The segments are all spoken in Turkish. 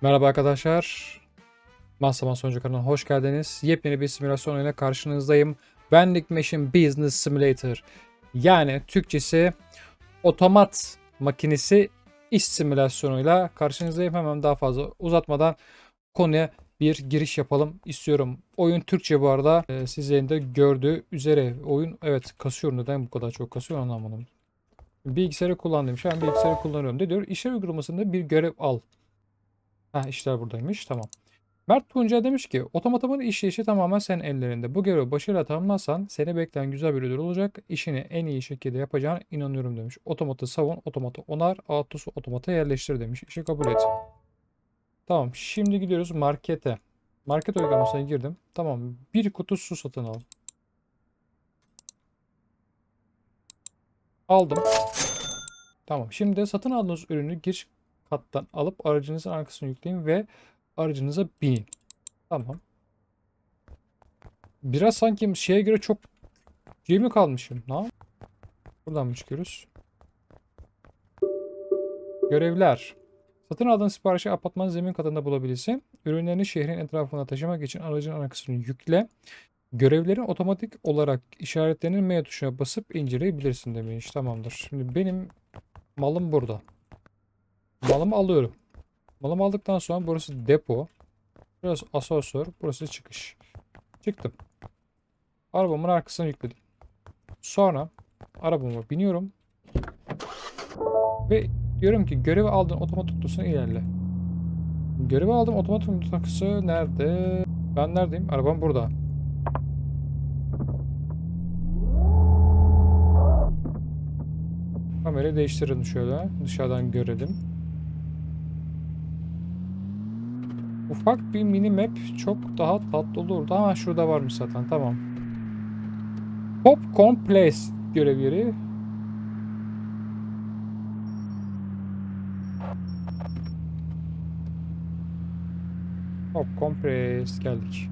Merhaba arkadaşlar. Masaman Sonucu kanalına hoş geldiniz. Yepyeni bir simülasyon ile karşınızdayım. Vending Machine Business Simulator. Yani Türkçesi otomat makinesi iş simülasyonuyla karşınızdayım. Hemen daha fazla uzatmadan konuya bir giriş yapalım istiyorum. Oyun Türkçe bu arada. Ee, sizlerin de gördüğü üzere oyun evet kasıyor. Neden bu kadar çok kasıyor anlamadım. Bilgisayarı kullandım. Şu an bilgisayarı kullanıyorum. Ne diyor? İşler uygulamasında bir görev al. Ha işler buradaymış. Tamam. Mert Tunca demiş ki otomatımın işleyişi tamamen senin ellerinde. Bu görevi başarıyla tamamlarsan seni bekleyen güzel bir ödül olacak. İşini en iyi şekilde yapacağına inanıyorum demiş. Otomatı savun, otomatı onar, Atus'u otomata yerleştir demiş. İşi kabul et. Tamam. Şimdi gidiyoruz markete. Market uygulamasına girdim. Tamam. Bir kutu su satın al. Aldım. Tamam. Şimdi satın aldığınız ürünü giriş kattan alıp aracınızın arkasına yükleyin ve aracınıza binin. Tamam. Biraz sanki şeye göre çok şey mi kalmışım? Ne? Buradan mı çıkıyoruz? Görevler. Satın aldığın siparişi apartmanın zemin katında bulabilirsin. Ürünlerini şehrin etrafına taşımak için aracın arkasını yükle. Görevlerin otomatik olarak işaretlerinin M tuşuna basıp inceleyebilirsin demiş. Tamamdır. Şimdi benim malım burada. Malımı alıyorum. Malımı aldıktan sonra burası depo. Burası asansör. Burası çıkış. Çıktım. Arabamın arkasına yükledim. Sonra arabama biniyorum. Ve diyorum ki görevi aldın otomatik tutusuna ilerle. Görevi aldım otomatik tutusu nerede? Ben neredeyim? Arabam burada. Kamerayı değiştirelim şöyle. Dışarıdan görelim. Ufak bir mini map çok daha tatlı olurdu. Ha şurada varmış zaten tamam. Popcorn Place görev yeri. Popcorn Place geldik.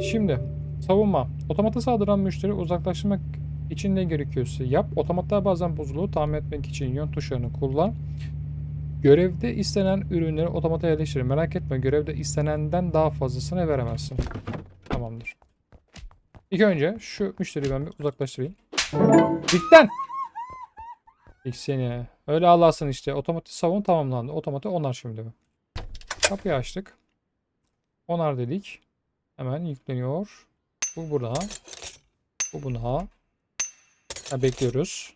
Şimdi savunma. Otomata saldıran müşteri uzaklaştırmak için ne gerekiyorsa yap. Otomatlar bazen bozuluyor. Tamir etmek için yön tuşlarını kullan. Görevde istenen ürünleri otomata yerleştirin. Merak etme görevde istenenden daha fazlasını veremezsin. Tamamdır. İlk önce şu müşteriyi ben bir uzaklaştırayım. Dikten! İlk seni. Öyle Allah'sın işte. Otomatik savun tamamlandı. Otomatik onar şimdi. Kapıyı açtık. Onar dedik. Hemen yükleniyor. Bu burada. Bu buna. Ha, bekliyoruz.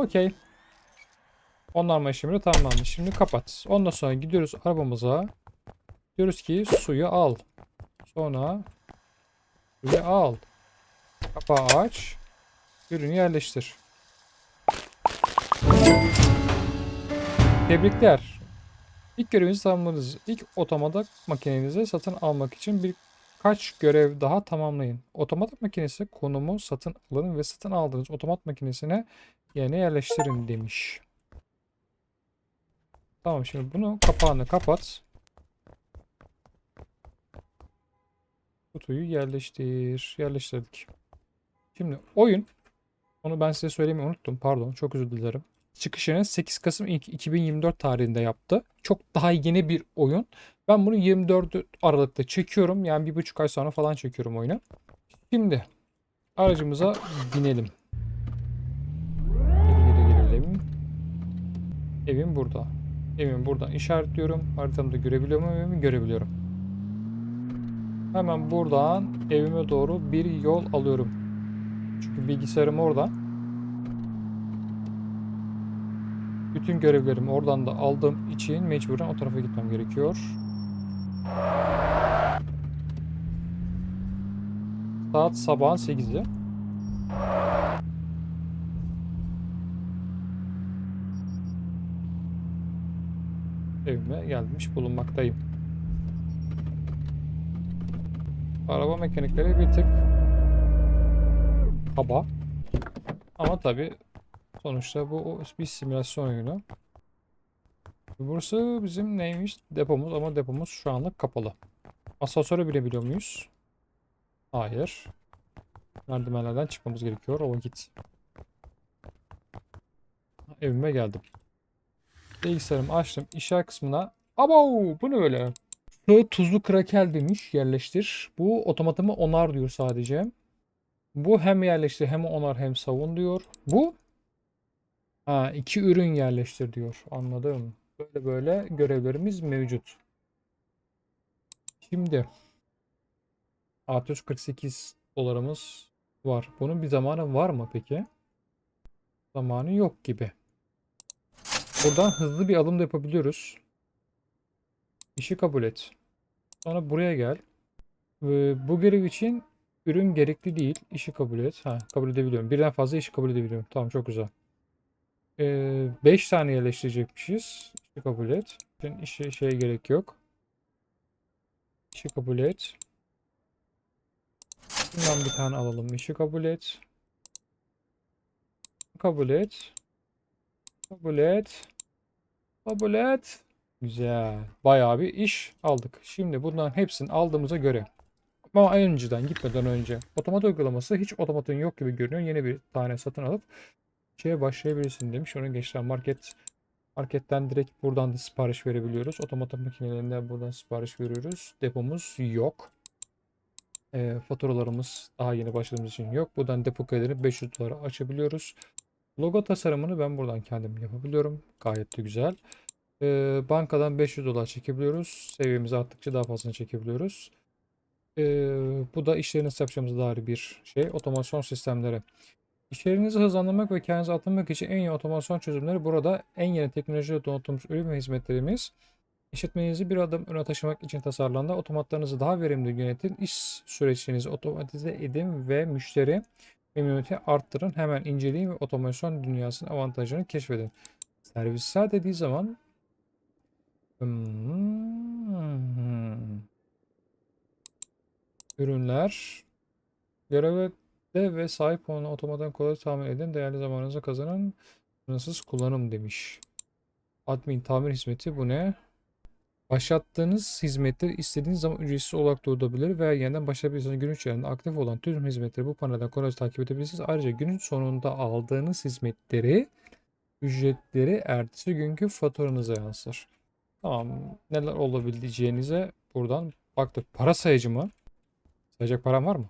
Okey. Onarma işlemi de tamamlandı. Şimdi kapat. Ondan sonra gidiyoruz arabamıza. Diyoruz ki suyu al. Sonra suyu al. Kapağı aç. Ürünü yerleştir. Tebrikler. İlk görevinizi tamamladınız. İlk otomatik makinenizi satın almak için birkaç görev daha tamamlayın. Otomatik makinesi konumu satın alın ve satın aldığınız otomat makinesine yerine yerleştirin demiş. Tamam şimdi bunu kapağını kapat. Kutuyu yerleştir. Yerleştirdik. Şimdi oyun onu ben size söylemeyi unuttum. Pardon. Çok özür dilerim. Çıkışını 8 Kasım ilk 2024 tarihinde yaptı. Çok daha yeni bir oyun. Ben bunu 24 Aralık'ta çekiyorum. Yani bir buçuk ay sonra falan çekiyorum oyunu. Şimdi aracımıza binelim. Geri geri gelelim. Evim burada. Evim buradan işaretliyorum. Haritamda görebiliyor muyum? Evimi görebiliyorum. Hemen buradan evime doğru bir yol alıyorum. Çünkü bilgisayarım orada. Bütün görevlerimi oradan da aldığım için mecburen o tarafa gitmem gerekiyor. Saat sabahın 8'i. Evime gelmiş bulunmaktayım. Araba mekanikleri bir tık kaba. Ama tabi sonuçta bu bir simülasyon oyunu. Burası bizim neymiş? Depomuz ama depomuz şu anlık kapalı. Asansöre binebiliyor muyuz? Hayır. merdivenlerden çıkmamız gerekiyor. O vakit. Evime geldim. Bilgisayarımı açtım. İşler kısmına. Abo bu ne öyle? Su tuzlu krakel demiş yerleştir. Bu otomatımı onar diyor sadece. Bu hem yerleştir hem onar hem savun diyor. Bu ha, iki ürün yerleştir diyor. Anladım. Böyle böyle görevlerimiz mevcut. Şimdi 648 dolarımız var. Bunun bir zamanı var mı peki? Zamanı yok gibi. Buradan hızlı bir alım da yapabiliyoruz. İşi kabul et. Sonra buraya gel. Ve bu görev için ürün gerekli değil. İşi kabul et. Ha, kabul edebiliyorum. Birden fazla işi kabul edebiliyorum. Tamam çok güzel. 5 tane yerleştirecekmişiz. İşi kabul et. Şimdi işe şeye gerek yok. İşi kabul et. Bundan bir tane alalım. İşi kabul et. Kabul et. Kabul et. Kabul et. Güzel. Bayağı bir iş aldık. Şimdi bunların hepsini aldığımıza göre ama önceden gitmeden önce otomat uygulaması hiç otomatın yok gibi görünüyor. Yeni bir tane satın alıp şeye başlayabilirsin demiş. Onun geçten market marketten direkt buradan da sipariş verebiliyoruz. Otomat makinelerinden buradan sipariş veriyoruz. Depomuz yok. E, faturalarımız daha yeni başladığımız için yok. Buradan depo kaydını 500 dolara açabiliyoruz. Logo tasarımını ben buradan kendim yapabiliyorum. Gayet de güzel. E, bankadan 500 dolar çekebiliyoruz. Seviyemiz arttıkça daha fazlasını çekebiliyoruz. E, bu da işleri nasıl yapacağımıza dair bir şey. Otomasyon sistemleri. İşlerinizi hızlandırmak ve kendinizi atlamak için en iyi otomasyon çözümleri burada en yeni teknolojiyle donatılmış ürün ve hizmetlerimiz. İşletmenizi bir adım öne taşımak için tasarlandı. Otomatlarınızı daha verimli yönetin. İş süreçlerinizi otomatize edin ve müşteri memnuniyeti arttırın. Hemen inceleyin ve otomasyon dünyasının avantajlarını keşfedin. Servisler dediği zaman Hmm. ürünler göreve de ve sahip olan otomatik kolay tamir edin. Değerli zamanınızı kazanın. Sınırsız kullanım demiş. Admin tamir hizmeti bu ne? Başlattığınız hizmetleri istediğiniz zaman ücretsiz olarak durdurabilir veya yeniden başlayabilirsiniz. Gün içerisinde aktif olan tüm hizmetleri bu panelden kolayca takip edebilirsiniz. Ayrıca günün sonunda aldığınız hizmetleri ücretleri ertesi günkü faturanıza yansır. Tamam. Neler olabileceğinize buradan baktık. Para sayıcı mı? Sayacak param var mı?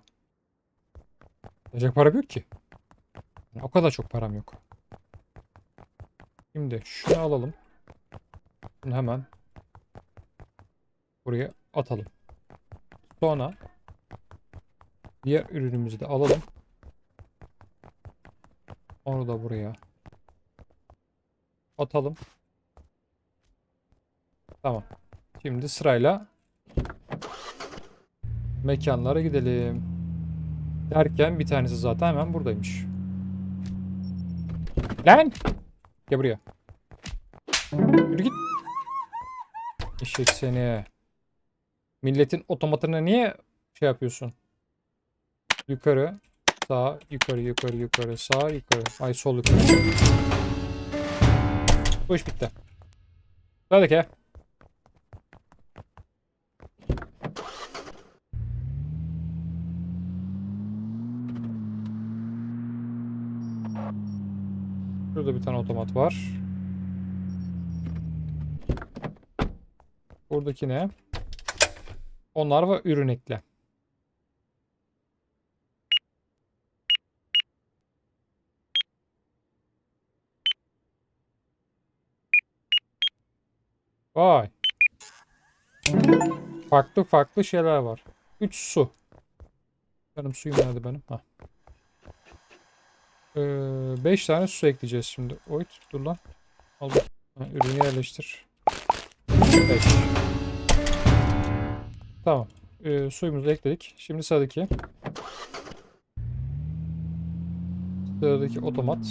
Sayacak para yok ki. Yani o kadar çok param yok. Şimdi şunu alalım. Bunu hemen buraya atalım. Sonra diğer ürünümüzü de alalım. Onu da buraya atalım. Tamam. Şimdi sırayla mekanlara gidelim. Derken bir tanesi zaten hemen buradaymış. Lan! Gel buraya. Yürü git. Eşek seni. Milletin otomatını niye şey yapıyorsun? Yukarı, sağ, yukarı, yukarı, yukarı, sağ, yukarı. Ay sol yukarı. Bu iş bitti. Sıradaki. Şurada bir tane otomat var. Buradaki ne? Onlar ve ürün ekle. Vay. Farklı farklı şeyler var. 3 su. Benim suyum nerede benim? Ha. 5 tane su ekleyeceğiz şimdi. Oy dur lan. Al. Ha, ürünü yerleştir. 5. Tamam. Ee, suyumuzu ekledik. Şimdi sıradaki. Sıradaki otomat.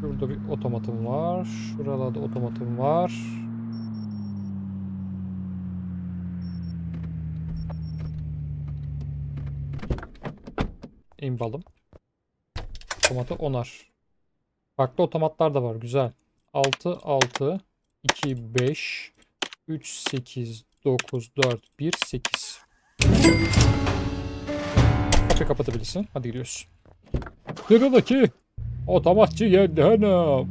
Şurada bir otomatım var. Şuralarda otomatım var. İmbalım. Otomatı onar. Farklı otomatlar da var. Güzel. 6, 6, 2, 5, 3, 8, 9, 4, 1, 8. Kapıyı kapatabilirsin. Hadi gidiyoruz. Sıradaki otomatçı hanım.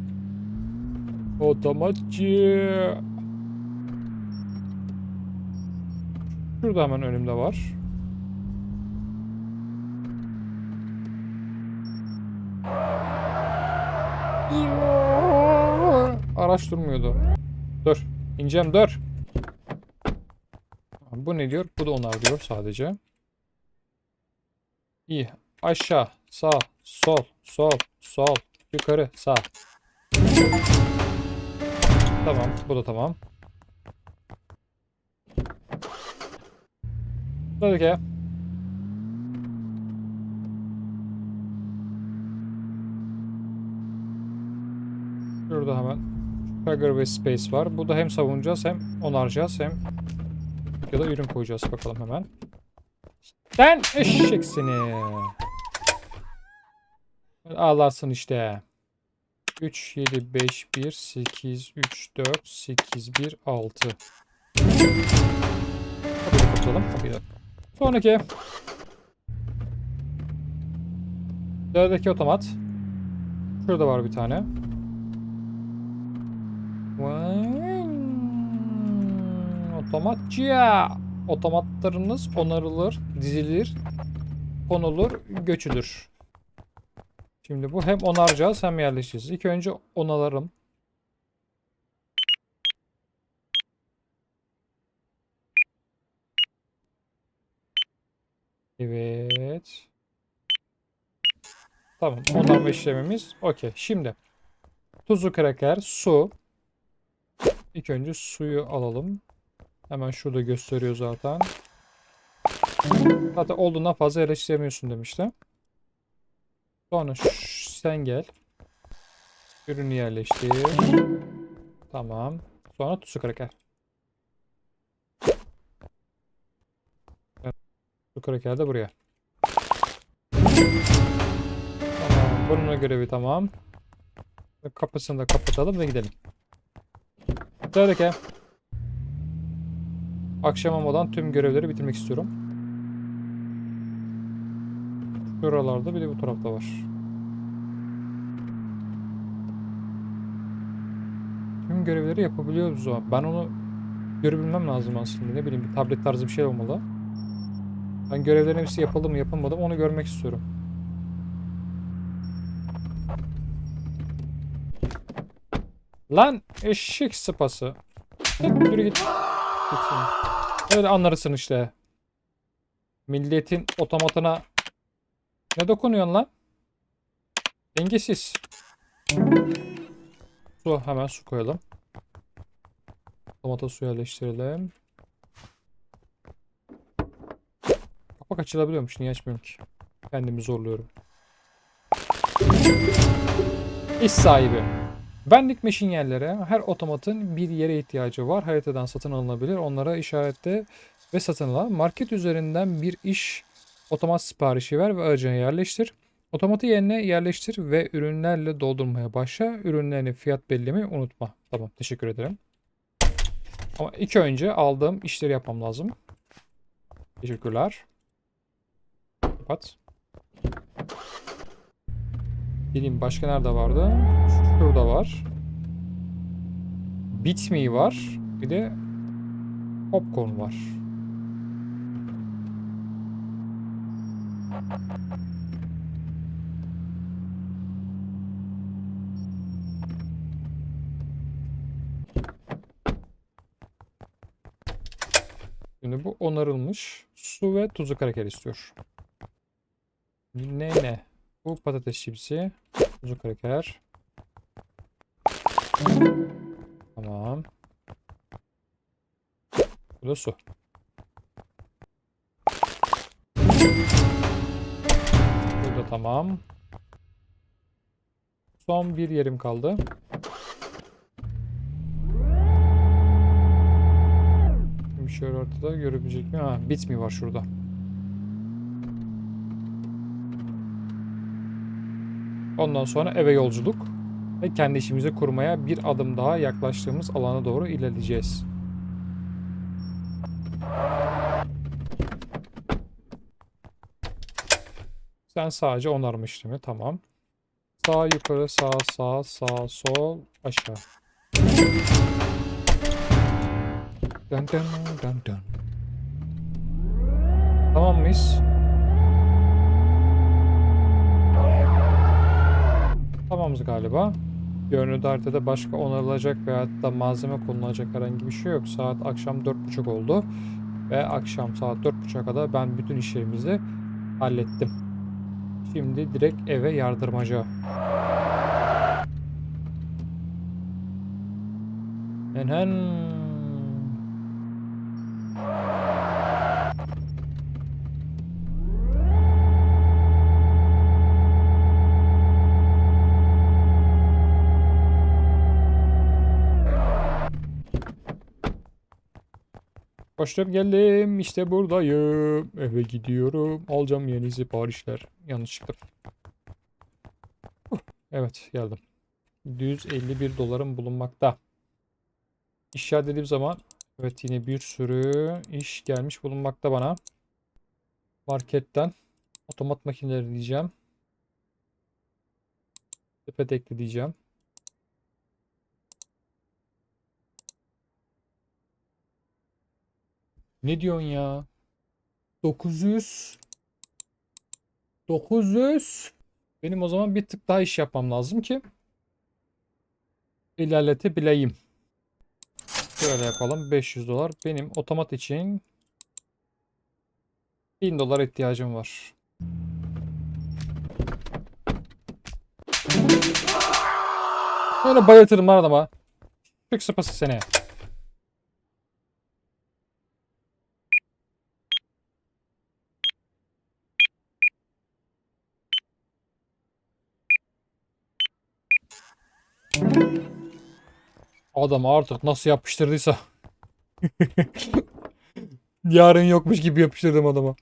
Otomatçı. Şurada hemen önümde var. Araç durmuyordu. Dur. İneceğim dur. Bu ne diyor? Bu da onar diyor sadece. İyi. Aşağı, sağ, sol, sol, sol, yukarı, sağ. Tamam. Bu da tamam. Sıradaki. Şurada hemen Sugar ve Space var. Bu da hem savunacağız hem onaracağız hem ya da ürün koyacağız bakalım hemen. Sen eşek seni. Ağlarsın işte. 3, 7, 5, 1, 8, 3, 4, 8, 1, 6. Kapıyı kapatalım. Kapıyı da. Sonraki. Sıradaki otomat. Şurada var bir tane. Otomatçıya. Otomatlarınız onarılır, dizilir, konulur, göçülür. Şimdi bu hem onaracağız hem yerleşeceğiz. İlk önce onalarım. Evet. Tamam. Onarma işlemimiz okey. Şimdi tuzlu kraker, su. İlk önce suyu alalım. Hemen şurada gösteriyor zaten. Zaten olduğundan fazla yerleştiremiyorsun demişti. Sonra sen gel. Ürünü yerleştir. Tamam. Sonra tuzlu kraker. Tuzlu kraker de buraya. Tamam. Bunun görevi tamam. Kapısını da kapatalım ve gidelim. Sıradaki. Akşam olmadan tüm görevleri bitirmek istiyorum. Şuralarda bir de bu tarafta var. Tüm görevleri yapabiliyoruz o. Ben onu görebilmem lazım aslında. Ne bileyim bir tablet tarzı bir şey olmalı. Ben görevlerin hepsi yapıldı mı yapılmadı mı onu görmek istiyorum. Lan eşek sıpası. Yürü git. Gitsin. Öyle anlarsın işte. Milletin otomatına ne dokunuyorsun lan? Dengesiz. Su hemen su koyalım. Otomata su yerleştirelim. Kapak açılabiliyormuş. Niye açmıyorum ki? Kendimi zorluyorum. İş sahibi. Benlik meşin yerlere her otomatın bir yere ihtiyacı var. Haritadan satın alınabilir. Onlara işaretle ve satın al. Market üzerinden bir iş otomat siparişi ver ve aracına yerleştir. Otomatı yerine yerleştir ve ürünlerle doldurmaya başla. Ürünlerini fiyat belirlemeyi unutma. Tamam teşekkür ederim. Ama ilk önce aldığım işleri yapmam lazım. Teşekkürler. Kapat. Bileyim başka nerede vardı? Şurada var. Bitme var. Bir de popcorn var. Şimdi bu onarılmış su ve tuzu kraker istiyor. Ne ne? Bu patates çipsi, tuzu kraker. Tamam. Bu da su. Bu da tamam. Son bir yerim kaldı. Şimdi şöyle ortada görebilecek miyim? Ha, bit mi var şurada? Ondan sonra eve yolculuk ve kendi işimizi kurmaya bir adım daha yaklaştığımız alana doğru ilerleyeceğiz. Sen sadece onarmış değil mi? Tamam. Sağ yukarı, sağ sağ, sağ sol, aşağı. Dun dun dun dun. Tamam mıyız? Tamamız galiba. Görünürde haritada başka onarılacak veya da malzeme konulacak herhangi bir şey yok. Saat akşam 4.30 oldu. Ve akşam saat 4.30'a kadar ben bütün işlerimizi hallettim. Şimdi direkt eve yardırmaca. Enhen. Koştum geldim işte buradayım. Eve gidiyorum. Alacağım yeni siparişler. Yanlışlıkla. Huh, Evet geldim. 151 dolarım bulunmakta. İşler dediğim zaman evet yine bir sürü iş gelmiş bulunmakta bana. Marketten otomat makineleri diyeceğim. Sepet ekle diyeceğim. Ne diyorsun ya? 900 900 Benim o zaman bir tık daha iş yapmam lazım ki ilerletebileyim. Şöyle yapalım. 500 dolar. Benim otomat için 1000 dolar ihtiyacım var. Böyle bayatırım adama. Çok sıpası seni. Adam artık nasıl yapıştırdıysa. Yarın yokmuş gibi yapıştırdım adama.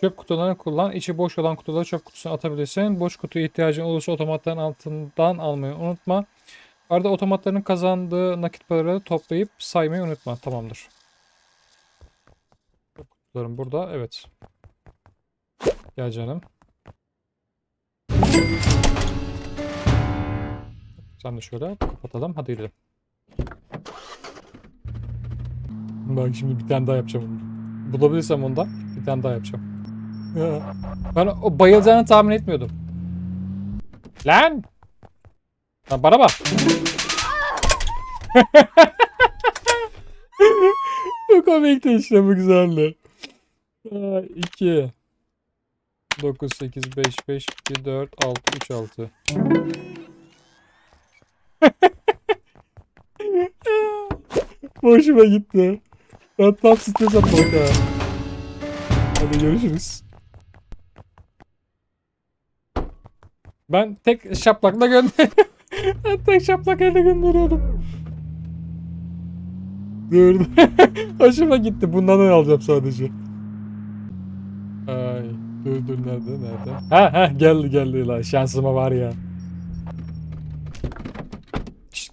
Çöp kutularını kullan. İçi boş olan kutuları çöp kutusuna atabilirsin. Boş kutuya ihtiyacın olursa otomatların altından almayı unutma. Arada otomatların kazandığı nakit paraları toplayıp saymayı unutma. Tamamdır. Kutularım burada. Evet. Gel canım. Sen de şöyle kapatalım. Hadi gidelim. Bak şimdi bir tane daha yapacağım. Bulabilirsem ondan bir tane daha yapacağım. Ya, Ben o bayılacağını tahmin etmiyordum. Lan! Lan bana bak. bu komikti işte bu güzeldi. 2 9 8 5 5 2 4 6 3 6 Hoşuma gitti. Ben tam stres atmak ha. Hadi görüşürüz. Ben tek şaplakla gönder. ben tek şaplak elle gönderiyordum. Dur. Hoşuma gitti. Bundan da alacağım sadece. Ay. Dur dur nerede nerede? Ha ha geldi geldi la şansıma var ya.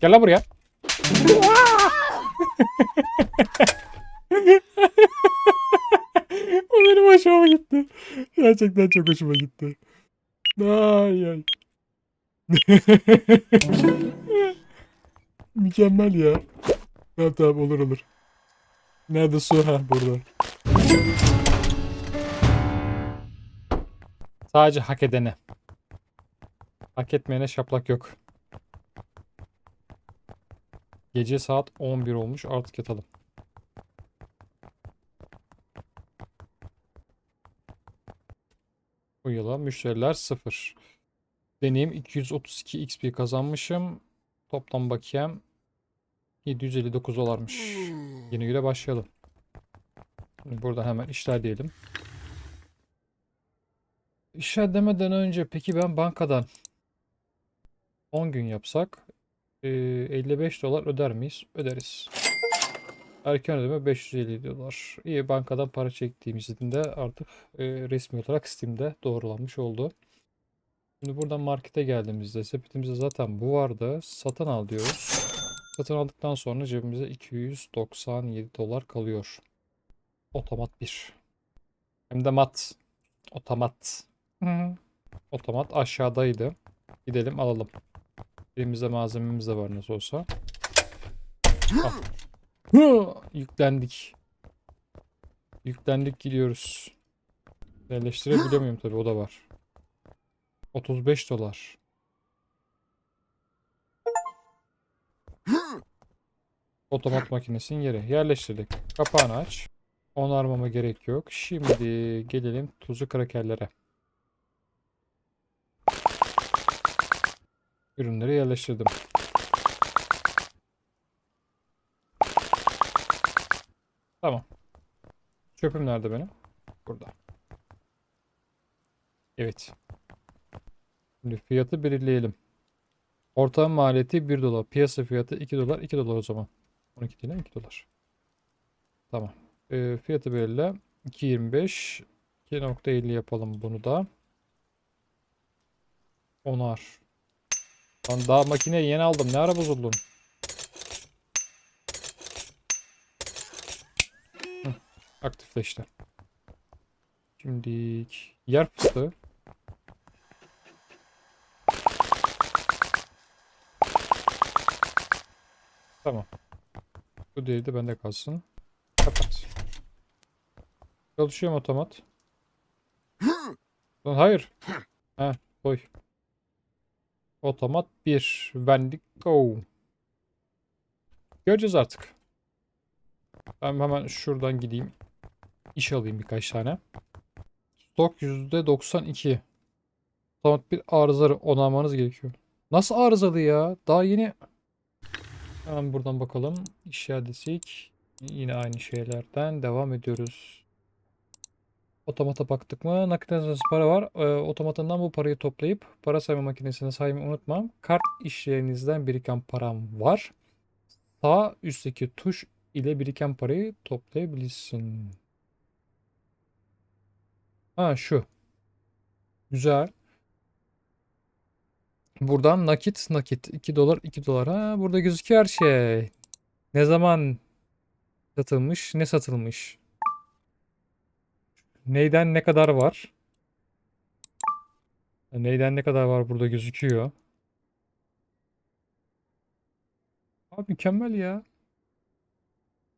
Gel lan buraya. o benim hoşuma gitti. Gerçekten çok hoşuma gitti. Ay ay. Mükemmel ya. Tamam tamam olur olur. Nerede su? Ha burada. Sadece hak edene. Hak etmeyene şaplak yok. Gece saat 11 olmuş artık yatalım. Uyuyalım. Müşteriler 0. Deneyim 232 XP kazanmışım. Toplam bakiyem 759 dolarmış. Yeni güne başlayalım. Burada hemen işler diyelim. İşler demeden önce peki ben bankadan 10 gün yapsak e, 55 dolar öder miyiz? Öderiz. Erken ödeme 550 dolar. İyi bankadan para çektiğimizin de artık e, resmi olarak Steam'de doğrulanmış oldu. Şimdi buradan markete geldiğimizde sepetimizde zaten bu vardı. Satın al diyoruz. Satın aldıktan sonra cebimize 297 dolar kalıyor. Otomat 1. Hem de mat. Otomat. Hı. Otomat aşağıdaydı. Gidelim alalım. Elimizde malzememiz de var nasıl olsa. Al. Hı, Yüklendik. Yüklendik gidiyoruz. Yerleştirebiliyor muyum tabii o da var. 35 dolar. Otomat makinesinin yeri. Yerleştirdik. Kapağını aç. Onarmama gerek yok. Şimdi gelelim tuzlu krakerlere. Ürünleri yerleştirdim. Tamam. Çöpüm nerede benim? Burada. Evet. Şimdi fiyatı belirleyelim. Ortalama maliyeti 1 dolar. Piyasa fiyatı 2 dolar. 2 dolar o zaman. 12 değil mi? 2 dolar. Tamam. Ee, fiyatı belirle. 2.25 2.50 yapalım bunu da. Onar. Lan daha makineyi yeni aldım. Ne ara bozuldun? Aktifleşti. Şimdi yer fıstığı. Tamam. Bu değil de bende kalsın. Kapat. Çalışıyor mu otomat? Lan hayır. Ha, koy. Otomat 1. Vendik go. Göreceğiz artık. Ben hemen şuradan gideyim. İş alayım birkaç tane. Stok %92. Otomat bir arızaları onarmanız gerekiyor. Nasıl arızalı ya? Daha yeni Hemen buradan bakalım. İşya desek. Yine aynı şeylerden devam ediyoruz. Otomata baktık mı? Nakit hazinesi para var. Ee, otomatından bu parayı toplayıp para sayma makinesine saymayı unutmam. Kart işlerinizden biriken param var. Sağ üstteki tuş ile biriken parayı toplayabilirsin. Ha şu. Güzel. Buradan nakit nakit 2 dolar 2 dolar. Ha burada gözüküyor her şey. Ne zaman satılmış ne satılmış. Neyden ne kadar var? Neyden ne kadar var burada gözüküyor. Abi mükemmel ya.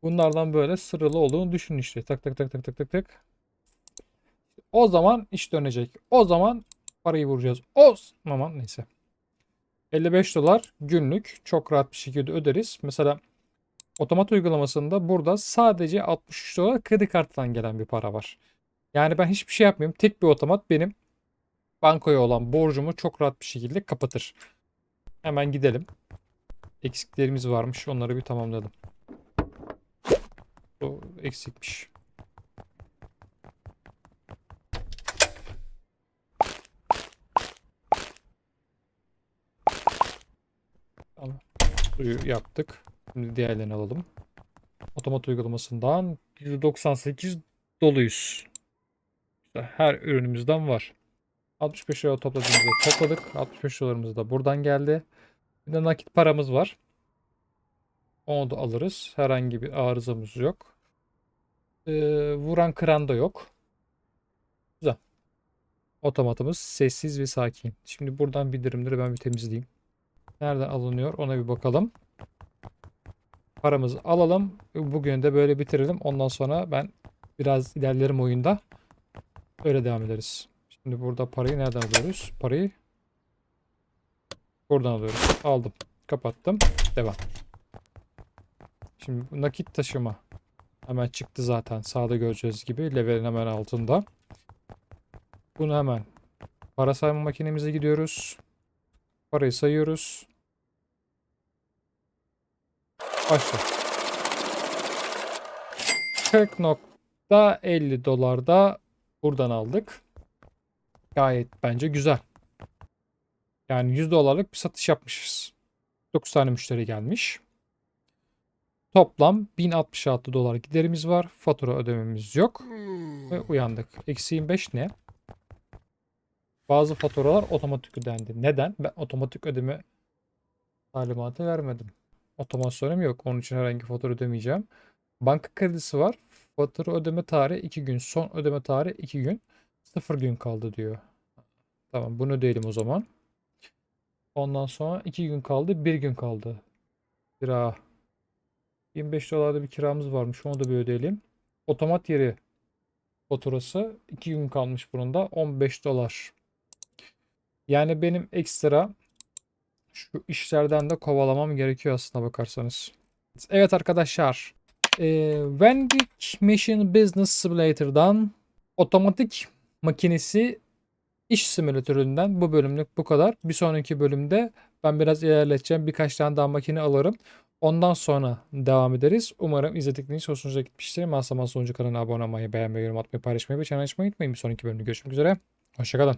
Bunlardan böyle sıralı olduğunu düşün işte. Tak tak tak tak tak tak tak. O zaman iş dönecek. O zaman parayı vuracağız. O zaman neyse. 55 dolar günlük çok rahat bir şekilde öderiz. Mesela otomat uygulamasında burada sadece 63 dolar kredi kartından gelen bir para var. Yani ben hiçbir şey yapmıyorum. Tek bir otomat benim bankoya olan borcumu çok rahat bir şekilde kapatır. Hemen gidelim. Eksiklerimiz varmış. Onları bir tamamladım. O eksikmiş. Tamam. Suyu yaptık. Şimdi diğerlerini alalım. Otomat uygulamasından 198 doluyuz. İşte her ürünümüzden var. 65 lira topladığımızda topladık. 65 dolarımız da buradan geldi. Bir de nakit paramız var. Onu da alırız. Herhangi bir arızamız yok. Ee, vuran kıran da yok. Güzel. Otomatımız sessiz ve sakin. Şimdi buradan bildirimleri ben bir temizleyeyim. Nereden alınıyor ona bir bakalım. Paramızı alalım. Bugün de böyle bitirelim. Ondan sonra ben biraz ilerlerim oyunda. Öyle devam ederiz. Şimdi burada parayı nereden alıyoruz? Parayı buradan alıyoruz. Aldım. Kapattım. Devam. Şimdi nakit taşıma. Hemen çıktı zaten. Sağda göreceğiz gibi. Levelin hemen altında. Bunu hemen para sayma makinemize gidiyoruz. Parayı sayıyoruz. Başla. 40.50 dolarda buradan aldık. Gayet bence güzel. Yani 100 dolarlık bir satış yapmışız. 9 tane müşteri gelmiş. Toplam 1066 dolar giderimiz var. Fatura ödememiz yok. Ve uyandık. Eksi 25 ne? Bazı faturalar otomatik ödendi. Neden? Ben otomatik ödeme talimatı vermedim. Otomasyonum yok. Onun için herhangi fatura ödemeyeceğim. Banka kredisi var. Fatura ödeme tarihi 2 gün. Son ödeme tarihi 2 gün. 0 gün kaldı diyor. Tamam bunu ödeyelim o zaman. Ondan sonra 2 gün kaldı. 1 gün kaldı. Kira. 25 dolarda bir kiramız varmış. Onu da bir ödeyelim. Otomat yeri faturası 2 gün kalmış bunun da 15 dolar. Yani benim ekstra şu işlerden de kovalamam gerekiyor aslında bakarsanız. Evet arkadaşlar. Ee, Vendik Mission Business Simulator'dan otomatik makinesi iş simülatöründen bu bölümlük bu kadar. Bir sonraki bölümde ben biraz ilerleteceğim. Birkaç tane daha makine alırım. Ondan sonra devam ederiz. Umarım izledikleriniz hoşunuza gitmiştir. Masa Masa Sonucu kanalına abone olmayı, beğenmeyi, yorum atmayı, paylaşmayı ve çanağı açmayı unutmayın. Bir sonraki bölümde görüşmek üzere. Hoşçakalın.